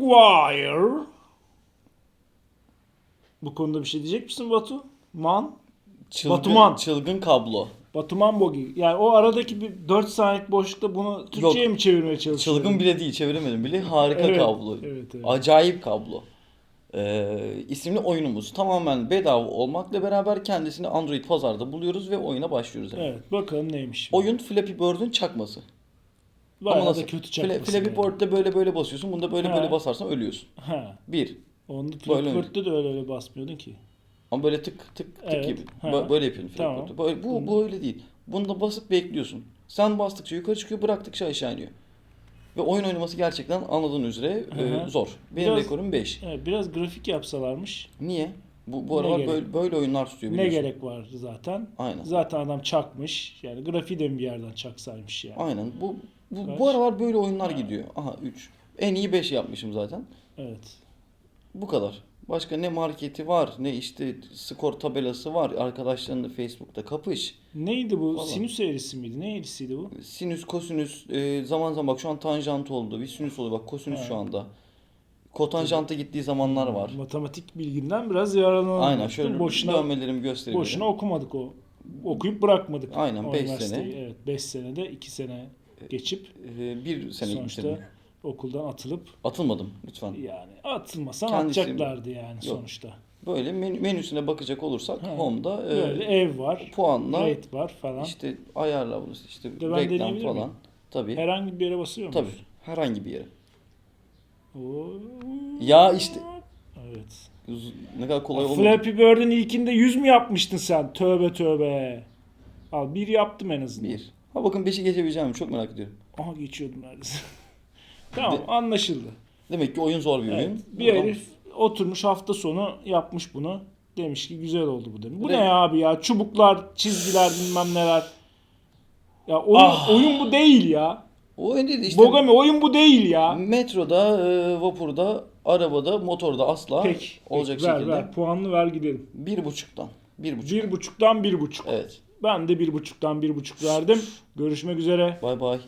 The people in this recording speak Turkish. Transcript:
Wire. Bu konuda bir şey diyecek misin Batu? Man? Çılgın, Batuman. Çılgın kablo. Batuman Bogi. Yani o aradaki bir 4 saniyelik boşlukta bunu Türkçe'ye mi çevirmeye çalışıyorsun? Çılgın bile değil çeviremedim bile. Harika Evet, kablo. evet, evet. Acayip kablo. Ee, isimli oyunumuz tamamen bedava olmakla beraber kendisini Android pazarda buluyoruz ve oyuna başlıyoruz. Yani. Evet bakalım neymiş. Oyun Flappy Bird'ün çakması. Bayağı Ama nasıl? da kötü Fla-. Flappy yani. Bird'de böyle böyle basıyorsun. Bunda böyle Ha. böyle basarsan ölüyorsun. Ha. Bir. Onda Flappy Bird'de de öyle öyle basmıyordun ki. Ama böyle tık tık tık Evet, gibi. ha. Bö- Böyle yapıyorsun Flappy Tamam. Bird'de. Böyle, bu, bu öyle değil. Bunda basıp bekliyorsun. Sen bastıkça yukarı çıkıyor, bıraktıkça aşağı iniyor. Ve oyun oynaması gerçekten anladığın üzere Hı e, hı. zor. Benim Biraz- rekorum 5. Evet, biraz grafik yapsalarmış. Niye? Bu, bu Ne aralar gerek? böyle, böyle oyunlar tutuyor Ne biliyorsun. gerek var zaten? Aynen. Zaten adam çakmış. Yani grafiği de bir yerden çaksaymış yani. Aynen. Bu, bu, Kaç? bu aralar böyle oyunlar Ha. gidiyor. Aha 3. En iyi 5 yapmışım zaten. Evet. Bu kadar. Başka ne marketi var, ne işte skor tabelası var. Arkadaşlarınla Facebook'ta kapış. Neydi bu? Vallahi. Sinüs eğrisi miydi? Ne eğrisiydi bu? Sinüs, kosinüs, e, zaman zaman bak şu an tanjant oldu. Bir sinüs oluyor bak kosinüs Evet. şu anda. Kotanjanta gittiği zamanlar var. Matematik bilginden biraz yararlanalım. Aynen şöyle boşuna dönmelerimi göstereyim. boşuna okumadık o. Okuyup bırakmadık. Aynen, o beş üniversiteyi. sene. Evet 5 senede 2 sene geçip E, bir sene sonuçta gitmedim. okuldan atılıp Atılmadım lütfen. yani atılmasan Kendisi- atacaklardı yani sonuçta. Böyle menü, menüsüne bakacak olursak Ha, home'da e, Böyle ev var, puanla rate var falan. işte ayarla bunu işte De ben reklam deneyebilir falan. miyim? Tabii. Herhangi bir yere basıyor Tabii. muyuz? Herhangi bir yere. Oo. Ya işte Evet. ne kadar kolay olmadı. Flappy Bird'ün ilkinde 100 mü yapmıştın sen? Tövbe tövbe. Al bir yaptım en azından. Bir. Ha bakın 5'i geçebileceğim çok merak ediyorum. Aha geçiyordum neredeyse. tamam De- anlaşıldı. Demek ki oyun zor bir Evet, oyun. bir Buradan- herif oturmuş hafta sonu yapmış bunu. Demiş ki güzel oldu bu demiş. Bu ne ne? abi ya? Çubuklar, çizgiler bilmem neler. Ya oyun, Ah. oyun bu değil ya. O oyun değil işte. Bogami oyun bu değil ya. Metroda, e, vapurda, arabada, motorda asla Peki. olacak peki, ver, şekilde. ver. Puanlı ver gidelim. Bir buçuktan. Bir buçuk. Bir buçuktan bir buçuk. Evet. Ben de bir buçuktan bir buçuk verdim. Görüşmek üzere. Bay bay.